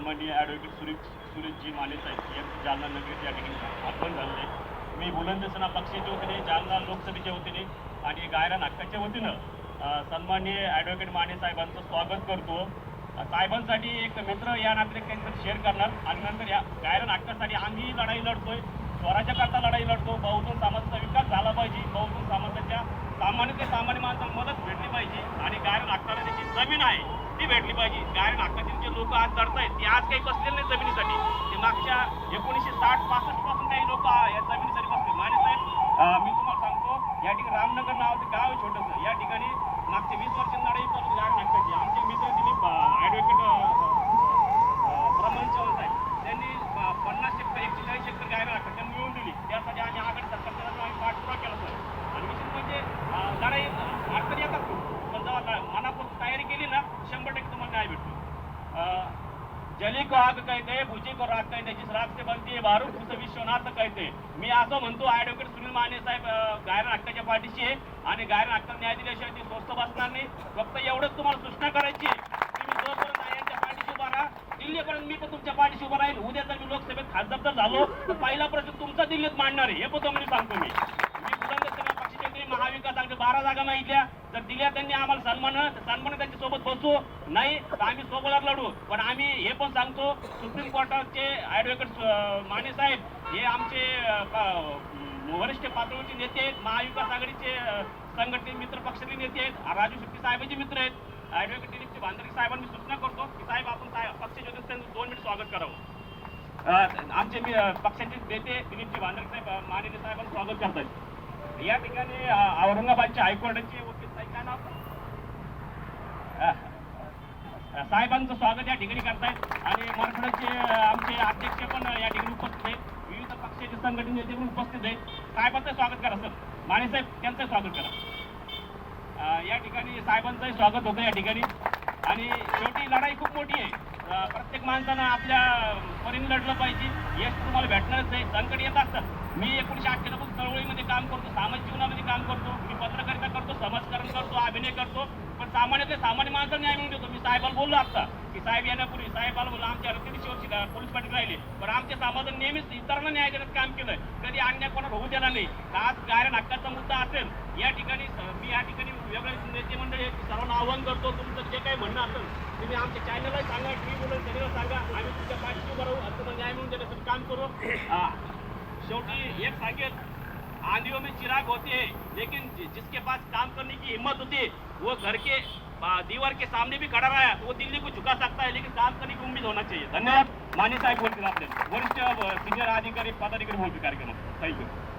सन्माननीय ॲडव्होकेट सुरेश सुरेशजी माने साहेब यांचं जालना नगरीत या ठिकाणी आगमन झालेलं. आहे मी बुलंदसेना पक्षाच्या वतीने जालना लोकसभेच्या वतीने आणि गायरा नाटकाच्या वतीनं सन्माननीय ॲडव्होकेट माने साहेबांचं स्वागत करतो. साहेबांसाठी एक मित्र या नात्याने काहीतरी शेअर करणार आणि नंतर या गायरा नाटकासाठी आम्ही लढाई लढतोय. स्वराज्या करता लढाई लढतो. बहुजन समाजाचा विकास झाला पाहिजे. बहुजन समाजाच्या सामान्य ते सामान्य माणसांना मदत भेटली पाहिजे. आणि गायरा नाटकाला त्याची जमीन आहे. ती भेटली पाहिजे. कारण नाटकातील जे लोक आज लढतायत ते आज काही बसलेले नाही जमिनीसाठी. ते मागच्या एकोणीसशे साठ पासष्टपासून काही लोक या जमिनीसाठी बसले माने साहेब मी तुम्हाला सांगतो या ठिकाणी रामनगर नावाचं गाव आहे छोटंसं. या ठिकाणी मागच्या वीस वर्षांना लढाई करून गायरा आमचे मित्र दिलीप जली को आग कहते भुजी को राग कहते जिस राग से बनती है बारूद उसे विश्वनाथ कहते मी असं म्हणतो ॲडव्होकेट सुनील माने साहेब गायन गायरा पाठीशी आहे आणि गायन हक्क न्याय दिल्याशिवाय ती स्वस्त बसणार नाही फक्त एवढंच तुम्हाला सूचना करायची आहे. तुम्ही जोपर्यंत आयांच्या पाठीशी उभा राहा दिल्लीपर्यंत मी पण तुमच्या पाठीशी उभा राहील उद्या जर मी लोकसभेत खासदार जर झालो तर पहिला प्रश्न तुमचा दिल्लीत मांडणार आहे. हे पण तुम्ही सांगतो मी मी बुलंद सेना पक्षाच्या वतीने महाविकास आघाडी बारा जागा मागितल्या जर दिल्या त्यांनी आम्हाला सन्मान सन्मान त्यांच्यासोबत बसू. नाही तर आम्ही सोबत लढू. पण आम्ही हे पण सांगतो सुप्रीम कोर्टाचे ॲडव्होकेट माने साहेब हे आमचे वरिष्ठ पातळीचे नेते आहेत महाविकास आघाडीचे संघटने मित्र पक्षाचे नेते आहेत राजू शेट्टी साहेबांचे मित्र आहेत. ॲडव्होकेट दिलीपचे भांडरी साहेबांनी सूचना करतो की साहेब आपण साहेब पक्षाच्या त्यांचं दोन मिनिट स्वागत करावं. आमचे पक्षाचे नेते दिलीपजी भांडरे साहेब अं, माननीय साहेबांचं स्वागत करतात या ठिकाणी औरंगाबादच्या हायकोर्टाचे वकील साहेब काय नाव? साहेबांचं स्वागत या ठिकाणी करतायत. आणि मराठवाड्याचे आमचे अध्यक्ष पण या ठिकाणी उपस्थित आहेत. विविध पक्षाचे संघटन नेते पण उपस्थित आहेत. साहेबांचं स्वागत करा सर. माने साहेब त्यांचं स्वागत करा. या ठिकाणी साहेबांचंही स्वागत होतं या ठिकाणी. आणि शेवटी लढाई खूप मोठी आहे. प्रत्येक माणसानं आपल्या परीने लढलं पाहिजे. यश तुम्हाला भेटणारच आहे संकट येत असतात. मी एकोणीशे अठ्ठ्याण्णव चळवळीमध्ये काम करतो सामाजिक जीवनामध्ये काम करतो. मी पत्रकारिता करतो समाजकारण करतो अभिनय करतो. पण सामान्यातले सामान्य माणसाला न्याय मिळून देतो. मी साहेबाला बोललो आता की साहेब येण्यापूर्वी साहेबाला बोललो आमच्या रत्तीची पोलीस पाटील राहिले. पण आमच्या समाजाने नेहमीच इतरांना न्याय देण्याचं काम केलं कधी अन्याय कोणाला होऊ दिला नाही. आज कारण हक्काचा मुद्दा असेल या ठिकाणी मी या ठिकाणी वेगळे नेते मंडळी सर्वांना आव्हान करतो तुमचं जे काही म्हणणं असेल तुम्ही आमच्या चॅनलला सांगा टी बोलून चॅनलला सांगा. आम्ही तुमच्या पाठीशी उभं राहू न्याय मिळून देण्यासाठी काम करू. हा. शेवटी एक सांगेल आंधियों में चिराग होते हैं लेकिन जिसके पास काम करने की हिम्मत होती है वो घर के दीवार के सामने भी खड़ा रहा है तो वो दिल्ली को झुका सकता है लेकिन काम करने की उम्मीद होना चाहिए। धन्यवाद। माने साहेब बोलतील आपले वरिष्ठ सिनियर अधिकारी पदाधिकारी बोलतील कार्यक्रमात थँक्यू